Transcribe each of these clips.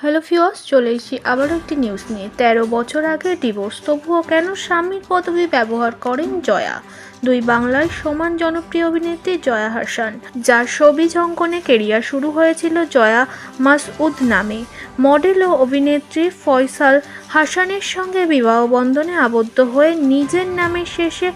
Hello ফিওস চলে এসেছি আবারও একটি নিউজ নিয়ে। তেরো বছর আগে ডিভোর্স তবুও কেন স্বামীর পদবি ব্যবহার করেন জয়া? দুই বাংলায় সমান জনপ্রিয় অভিনেত্রী জয়া হাসান, যার ছবি অঙ্কনে কেরিয়ার শুরু হয়েছিল জয়া মাসউদ নামে। মডেল ও অভিনেত্রী ফয়সাল হাসানের সঙ্গে বিবাহ বন্ধনে আবদ্ধ হয়ে নিজের নামের শেষে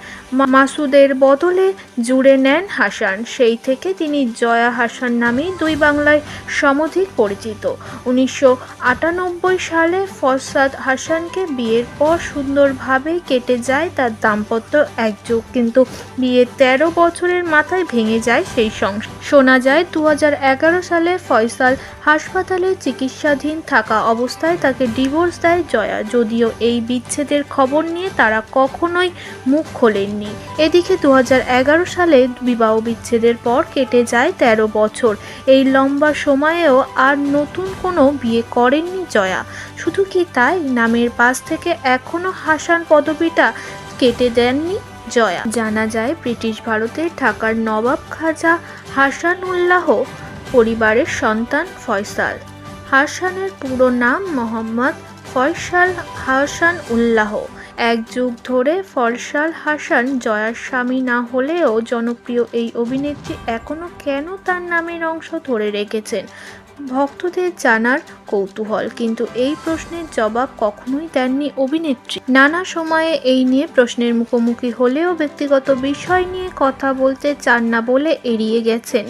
মাসুদের বদলে জুড়ে নেন হাসান। সেই থেকে তিনি জয়া হাসান নামেই দুই বাংলায় সমধিক পরিচিত। উনিশশো আটানব্বই সালে ফরসাদ হাসানকে বিয়ের পর সুন্দরভাবেই কেটে যায় তার দাম্পত্য একযুগ কিন্তু বিয়ের তেরো বছরের মাথায় ভেঙে যায় সেই সংসার শোনা যায় দু হাজার এগারো সালে ফয়সাল হাসপাতালে চিকিৎসাধীন থাকা অবস্থায় তাকে ডিভোর্স দেয় জয়া যদিও এই বিচ্ছেদের খবর নিয়ে তারা কখনোই মুখ খোলেননি। এদিকে দু হাজার এগারো সালে বিবাহ বিচ্ছেদের পর কেটে যায় তেরো বছর। এই লম্বা সময়েও আর নতুন কোনো বিয়ে করেননি জয়া। শুধু কি তাই? নামের পাশ থেকে এখনও হাসান পদবিটা কেটে দেননি জয়া। জানা যায়, ব্রিটিশ ভারতের ঢাকার নবাব খাজা হাসান উল্লাহ পরিবারের সন্তান ফয়সাল। হাসানের পুরো নাম মোহাম্মদ ফয়সাল হাসান উল্লাহ। এক যুগ ধরে ফরসাল হাসান জয়ার স্বামী না হলেও জনপ্রিয় এই অভিনেত্রী এখনও কেন তার নামের অংশ ধরে রেখেছেন? ভক্তদের জানার কৌতূহল, কিন্তু এই প্রশ্নের জবাব কখনোই দেননি অভিনেত্রী। নানা সময়ে এই নিয়ে প্রশ্নের মুখোমুখি হলেও ব্যক্তিগত বিষয় নিয়ে কথা বলতে চান না বলে এড়িয়ে গেছেন।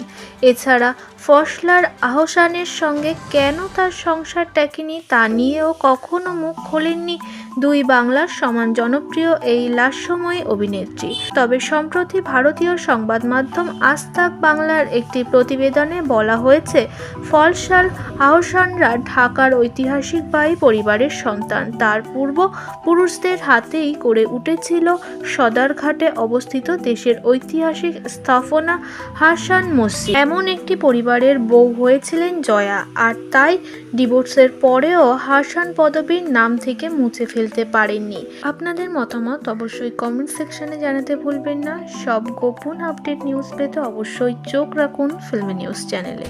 এছাড়া ফসলার আহসানের সঙ্গে কেন তার সংসার টেকেনি তা নিয়েও কখনো মুখ খোলেননি দুই বাংলার সমান জনপ্রিয় এই লাস্যময়ী অভিনেত্রী। তবে সম্প্রতি ভারতীয় সংবাদ মাধ্যম আস্তাক বাংলার একটি প্রতিবেদনে বলা হয়েছে ফলসাল আহসানরা ঢাকার ঐতিহাসিক বাই পরিবারের সন্তান। তার পূর্ব পুরুষদের হাতেই করে উঠেছিল সদারঘাটে অবস্থিত দেশের ঐতিহাসিক স্থাপনা হাসান মসজিদ। এমন একটি পরিবারের বউ হয়েছিলেন জয়া, আর তাই ডিভোর্সের পরেও হাসান পদবীর নাম থেকে মুছে ফেলতে পারেননি। আপনাদের মতামত অবশ্যই কমেন্ট সেকশনে জানাতে ভুলবেন না। সব গোপন আপডেট নিউজ পেতে অবশ্যই চোখ রাখুন ফিল্মি নিউজ চ্যানেলে